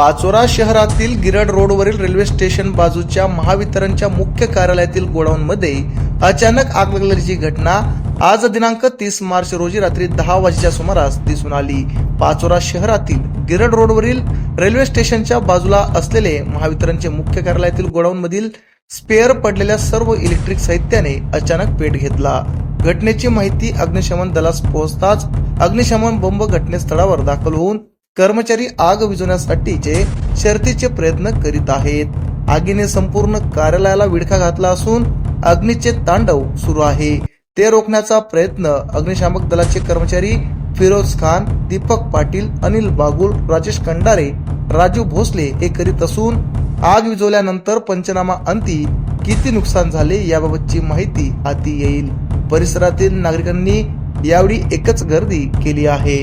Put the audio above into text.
पाचोरा शहरातील गिरड रोडवरील railway station बाजूच्या महावितरणच्या मुख्य कार्यालयातील गोडाऊनमध्ये अचानक आग लागल्याची घटना आज दिनांक तीस मार्च रोजी रात्री दहा वाजेच्या सुमारास दिसून आली. पाचोरा शहरातील गिरड रोडवरील रेल्वे स्टेशनच्या बाजूला असलेले महावितरणचे मुख्य कार्यालयातील गोडाऊनमधील स्पेअर पडलेल्या सर्व इलेक्ट्रिक साहित्याने अचानक पेट घेतला. घटनेची माहिती अग्निशमन दलास पोहोचताच अग्निशमन बंब घटनेस्थळावर दाखल होऊन कर्मचारी आग विझवण्यासाठीचे शर्तीचे प्रयत्न करीत आहेत. आगीने संपूर्ण कार्यालयाला विडखा घातला असून अग्नीचे तांडव सुरू आहे. ते रोखण्याचा प्रयत्न अग्निशामक दलाचे कर्मचारी फिरोज खान दीपक पाटील अनिल बागुल राजेश कंडारे राजू भोसले हे करीत असून आग विझवल्यानंतर पंचनामा अंती किती नुकसान झाले याबाबतची माहिती हाती येईल. परिसरातील नागरिकांनी यावेळी एकच गर्दी केली आहे.